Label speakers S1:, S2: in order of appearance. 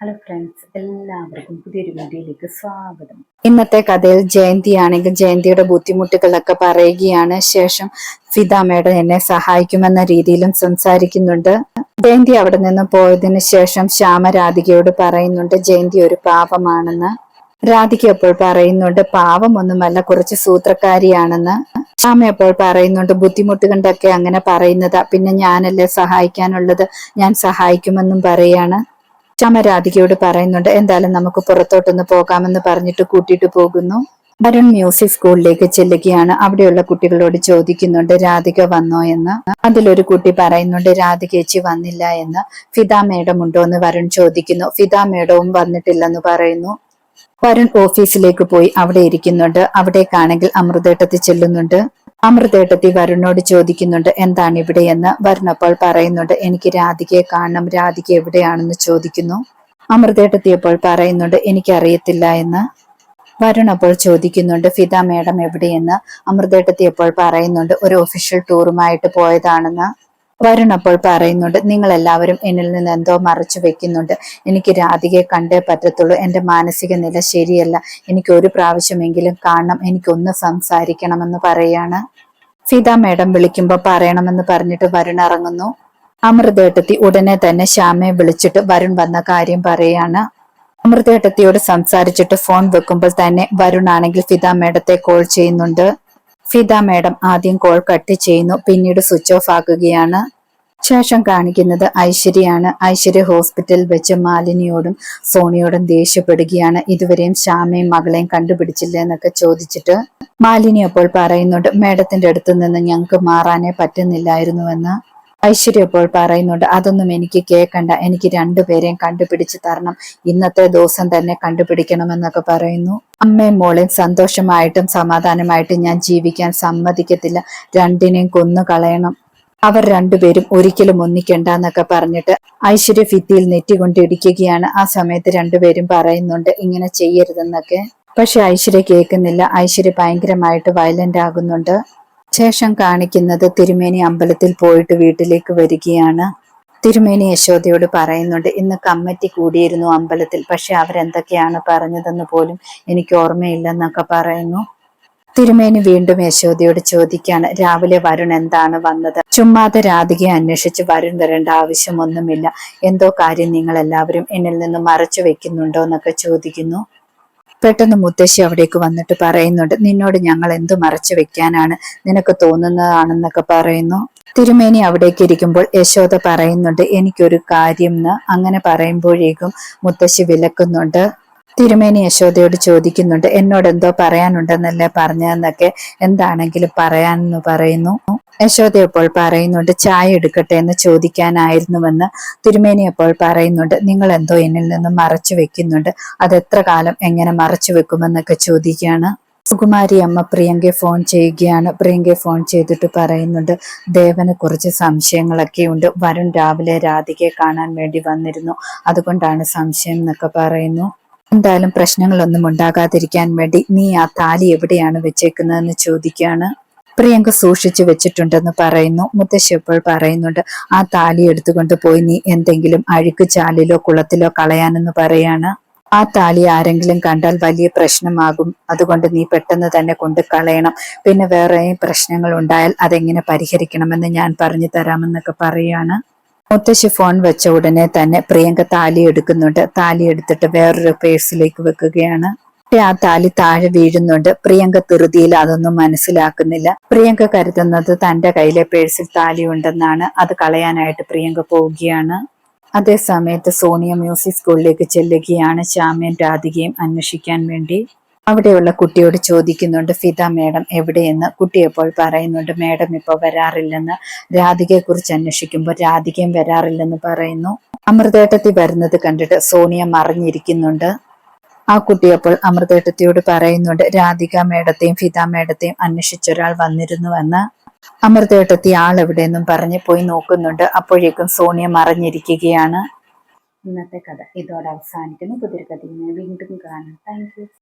S1: Hello friends എല്ലാവർക്കും പുതിയൊരു വീഡിയോയിലേക്ക് സ്വാഗതം.
S2: ഇന്നത്തെ കഥയിൽ ജയന്തി ആണെങ്കിൽ ജയന്തിയുടെ ബുദ്ധിമുട്ടുകളൊക്കെ പറയുകയാണ്. ശേഷം മേഡം എന്നെ സഹായിക്കുമെന്ന രീതിയിലും സംസാരിക്കുന്നുണ്ട്. ജയന്തി അവിടെ നിന്ന് പോയതിന് ശേഷം ശ്യാമ രാധികയോട് പറയുന്നുണ്ട് ജയന്തി ഒരു പാപമാണെന്ന് രാധിക എപ്പോൾ പറയുന്നുണ്ട് പാവമൊന്നുമല്ല കുറച്ച് സൂത്രക്കാരിയാണെന്ന്. ശ്യാമ എപ്പോൾ പറയുന്നുണ്ട് ബുദ്ധിമുട്ട് കണ്ടൊക്കെ അങ്ങനെ പറയുന്നത് പിന്നെ ഞാനല്ലേ സഹായിക്കാനുള്ളത്? ഞാൻ സഹായിക്കുമെന്നും പറയാണ്. ശ്യാമ രാധികയോട് പറയുന്നുണ്ട് എന്തായാലും നമുക്ക് പുറത്തോട്ടൊന്ന് പോകാമെന്ന് പറഞ്ഞിട്ട് കൂട്ടിയിട്ട് പോകുന്നു. വരുൺ മ്യൂസിക് സ്കൂളിലേക്ക് ചെല്ലുകയാണ്. അവിടെയുള്ള കുട്ടികളോട് ചോദിക്കുന്നുണ്ട് രാധിക വന്നോ എന്ന്? അതിലൊരു കുട്ടി പറയുന്നുണ്ട് രാധിക ചേച്ചി വന്നില്ല എന്ന്. ഫിദ മേഡം ഉണ്ടോ എന്ന് വരുൺ ചോദിക്കുന്നു. ഫിദ മേഡവും വന്നിട്ടില്ലെന്ന് പറയുന്നു. വരുൺ ഓഫീസിലേക്ക് പോയി അവിടെ ഇരിക്കുന്നുണ്ട്. അവിടേക്കാണെങ്കിൽ അമൃതേട്ടത്തിൽ ചെല്ലുന്നുണ്ട്. അമൃതേട്ടത്തി വരുണോട് ചോദിക്കുന്നുണ്ട് എന്താണ് ഇവിടെയെന്ന് വരുൺ അപ്പോൾ പറയുന്നുണ്ട് എനിക്ക് രാധികയെ കാണണം. രാധിക എവിടെയാണെന്ന് ചോദിക്കുന്നു. അമൃതേട്ടത്തി അപ്പോൾ പറയുന്നുണ്ട് എനിക്കറിയത്തില്ല എന്ന്. വരുൺ അപ്പോൾ ചോദിക്കുന്നുണ്ട് ഫിദ മേഡം എവിടെയെന്ന്? അമൃതേട്ടത്തി അപ്പോൾ പറയുന്നുണ്ട് ഒരു ഒഫീഷ്യൽ ടൂറുമായിട്ട് പോയതാണെന്ന്. വരുൺ അപ്പോൾ പറയുന്നുണ്ട് നിങ്ങൾ എല്ലാവരും എന്നിൽ നിന്ന് എന്തോ മറച്ചു വെക്കുന്നുണ്ട്. എനിക്ക് രാധികയെ കണ്ടേ പറ്റത്തുള്ളൂ. എന്റെ മാനസിക നില ശരിയല്ല. എനിക്ക് ഒരു പ്രാവശ്യമെങ്കിലും കാണണം. എനിക്കൊന്ന് സംസാരിക്കണമെന്ന് പറയാണ്. ഫിദ മേഡം വിളിക്കുമ്പോൾ പറയണമെന്ന് പറഞ്ഞിട്ട് വരുൺ ഇറങ്ങുന്നു. അമൃതേട്ടത്തി ഉടനെ തന്നെ ശ്യാമയെ വിളിച്ചിട്ട് വരുൺ വന്ന കാര്യം പറയാണ്. അമൃതേട്ടത്തിയോട് സംസാരിച്ചിട്ട് ഫോൺ വെക്കുമ്പോൾ തന്നെ വരുൺ ആണെങ്കിൽ ഫിദ മേഡത്തെ കോൾ ചെയ്യുന്നുണ്ട്. ഫിദ മാഡം ആദ്യം കോൾ കട്ട് ചെയ്യുന്നു. പിന്നീട് സ്വിച്ച് ഓഫ് ആക്കുകയാണ്. ശേഷം കാണിക്കുന്നത് ഐശ്വര്യയാണ്. ഐശ്വര്യ ഹോസ്പിറ്റലിൽ വെച്ച് മാലിനിയോടും സോണിയോടും ദേഷ്യപ്പെടുകയാണ്. ഇതുവരെയും ശ്യാമയും മകളെയും കണ്ടുപിടിച്ചില്ല എന്നൊക്കെ ചോദിച്ചിട്ട് മാലിനി അപ്പോൾ പറയുന്നുണ്ട് മേഡത്തിന്റെ അടുത്ത് നിന്ന് ഞങ്ങൾക്ക് മാറാനേ പറ്റുന്നില്ലായിരുന്നുവെന്ന്. ഐശ്വര്യ അപ്പോൾ പറയുന്നുണ്ട് അതൊന്നും എനിക്ക് കേൾക്കണ്ട. എനിക്ക് രണ്ടുപേരെയും കണ്ടുപിടിച്ച് തരണം. ഇന്നത്തെ ദിവസം തന്നെ കണ്ടുപിടിക്കണമെന്നൊക്കെ പറയുന്നു. അമ്മയും മോളെയും സന്തോഷമായിട്ടും സമാധാനമായിട്ടും ഞാൻ ജീവിക്കാൻ സമ്മതിക്കത്തില്ല. രണ്ടിനെയും കൊന്നു കളയണം. അവർ രണ്ടുപേരും ഒരിക്കലും ഒന്നിക്കണ്ട എന്നൊക്കെ പറഞ്ഞിട്ട് ഐശ്വര്യ ഭിത്തിയിൽ നെറ്റിക്കൊണ്ട് ഇടിക്കുകയാണ് ആ സമയത്ത് രണ്ടുപേരും പറയുന്നുണ്ട് ഇങ്ങനെ ചെയ്യരുതെന്നൊക്കെ. പക്ഷെ ഐശ്വര്യ കേൾക്കുന്നില്ല. ഐശ്വര്യ ഭയങ്കരമായിട്ട് വയലന്റ് ആകുന്നുണ്ട്. ശേഷം കാണിക്കുന്നത് തിരുമേനി അമ്പലത്തിൽ പോയിട്ട് വീട്ടിലേക്ക് വരികയാണ്. തിരുമേനി യശോദയോട് പറയുന്നുണ്ട് ഇന്ന് കമ്മിറ്റി കൂടിയിരുന്നു അമ്പലത്തിൽ പക്ഷെ അവരെന്തൊക്കെയാണ് പറഞ്ഞതെന്ന് പോലും എനിക്ക് ഓർമ്മയില്ലെന്നൊക്കെ പറയുന്നു. തിരുമേനി വീണ്ടും യശോദയോട് ചോദിക്കാണ് രാവിലെ വരുൺ എന്താണ് വന്നത്? ചുമ്മാതെ രാധികയെ അന്വേഷിച്ച് വരുൺ വരേണ്ട ആവശ്യമൊന്നുമില്ല. എന്തോ കാര്യം നിങ്ങൾ എല്ലാവരും എന്നിൽ നിന്ന് മറച്ചു വെക്കുന്നുണ്ടോ? എന്നൊക്കെ ചോദിക്കുന്നു. പെട്ടെന്ന് മുത്തശ്ശി അവിടേക്ക് വന്നിട്ട് പറയുന്നുണ്ട് നിന്നോട് ഞങ്ങൾ എന്തു മറച്ചു വെക്കാനാണ് നിനക്ക് തോന്നുന്നതാണെന്നൊക്കെ പറയുന്നു. തിരുമേനി അവിടേക്ക് ഇരിക്കുമ്പോൾ യശോദ പറയുന്നുണ്ട് എനിക്കൊരു കാര്യം അങ്ങനെ പറയുമ്പോഴേക്കും മുത്തശ്ശി വിലക്കുന്നുണ്ട് തിരുമേനി യശോദയോട് ചോദിക്കുന്നുണ്ട് എന്നോട് എന്തോ പറയാനുണ്ടെന്നല്ലേ പറഞ്ഞതെന്നൊക്കെ എന്താണെങ്കിലും പറയാനെന്ന് പറയുന്നു. യശോദ അപ്പോൾ പറയുന്നുണ്ട് ചായ എടുക്കട്ടെ എന്ന് ചോദിക്കാനായിരുന്നുവെന്ന് തിരുമേനി അപ്പോൾ പറയുന്നുണ്ട് നിങ്ങൾ എന്തോ എന്നിൽ നിന്ന് മറച്ചു വെക്കുന്നുണ്ട് അത് എത്ര കാലം എങ്ങനെ മറച്ചു വെക്കുമെന്നൊക്കെ ചോദിക്കുകയാണ്. സുകുമാരി അമ്മ പ്രിയങ്കയെ ഫോൺ ചെയ്യുകയാണ് പ്രിയങ്കയെ ഫോൺ ചെയ്തിട്ട് പറയുന്നുണ്ട് ദേവന് കുറച്ച് സംശയങ്ങളൊക്കെ ഉണ്ട് വരും രാവിലെ രാധികയെ കാണാൻ വേണ്ടി വന്നിരുന്നു അതുകൊണ്ടാണ് സംശയം എന്നൊക്കെ പറയുന്നു. എന്തായാലും പ്രശ്നങ്ങളൊന്നും ഉണ്ടാകാതിരിക്കാൻ വേണ്ടി നീ ആ താലി എവിടെയാണ് വെച്ചേക്കുന്നതെന്ന് ചോദിക്കുകയാണ് പ്രിയങ്ക സൂക്ഷിച്ചു വെച്ചിട്ടുണ്ടെന്ന് പറയുന്നു. മുത്തശ്ശി ഇപ്പോൾ പറയുന്നുണ്ട് ആ താലി എടുത്തുകൊണ്ട് പോയി നീ എന്തെങ്കിലും അഴുക്ക് ചാലിലോ കുളത്തിലോ കളയാനെന്ന് പറയാണ്. ആ താലി ആരെങ്കിലും കണ്ടാൽ വലിയ പ്രശ്നമാകും. അതുകൊണ്ട് നീ പെട്ടെന്ന് തന്നെ കൊണ്ട് കളയണം. പിന്നെ വേറെ പ്രശ്നങ്ങൾ ഉണ്ടായാൽ അതെങ്ങനെ പരിഹരിക്കണമെന്ന് ഞാൻ പറഞ്ഞു തരാമെന്നൊക്കെ പറയാണ്. മുത്തശ്ശി ഫോൺ വെച്ച ഉടനെ തന്നെ പ്രിയങ്ക താലി എടുക്കുന്നുണ്ട്. താലി എടുത്തിട്ട് വേറൊരു പേഴ്സിലേക്ക് വെക്കുകയാണ്. ആ താലി താഴെ വീഴുന്നുണ്ട്. പ്രിയങ്ക ധൃതിയിൽ അതൊന്നും മനസ്സിലാക്കുന്നില്ല. പ്രിയങ്ക കരുതുന്നത് തന്റെ കയ്യിലെ പേഴ്സിൽ താലി ഉണ്ടെന്നാണ്. അത് കളയാനായിട്ട് പ്രിയങ്ക പോവുകയാണ്. അതേസമയത്ത് സോണിയ മ്യൂസിക് സ്കൂളിലേക്ക് ചെല്ലുകയാണ്. ശ്യാമ്യൻ രാധികയും അന്വേഷിക്കാൻ വേണ്ടി. അവിടെയുള്ള കുട്ടിയോട് ചോദിക്കുന്നുണ്ട് ഫിദ മേഡം എവിടെയെന്ന്? കുട്ടി എപ്പോൾ പറയുന്നുണ്ട് മേഡം ഇപ്പോൾ വരാറില്ലെന്ന്. രാധികയെ കുറിച്ച് അന്വേഷിക്കുമ്പോൾ രാധികയും വരാറില്ലെന്ന് പറയുന്നു. അമൃതേട്ടത്തി വരുന്നത് കണ്ടിട്ട് സോണിയ മറിഞ്ഞിരിക്കുന്നുണ്ട്. ആ കുട്ടി അപ്പോൾ അമൃതേട്ടത്തിയോട് പറയുന്നുണ്ട് രാധിക മേഡത്തെയും ഫിദ മേഡത്തെയും അന്വേഷിച്ചൊരാൾ വന്നിരുന്നുവെന്ന്. അമൃതേട്ടത്തി ആൾ എവിടെയെന്നും പറഞ്ഞ് പോയി നോക്കുന്നുണ്ട്. അപ്പോഴേക്കും സോണിയ മറിഞ്ഞിരിക്കുകയാണ്.
S1: ഇന്നത്തെ കഥ ഇതോടെ അവസാനിക്കുന്നു. പുതിയൊരു കഥ വീണ്ടും കാണാം. താങ്ക്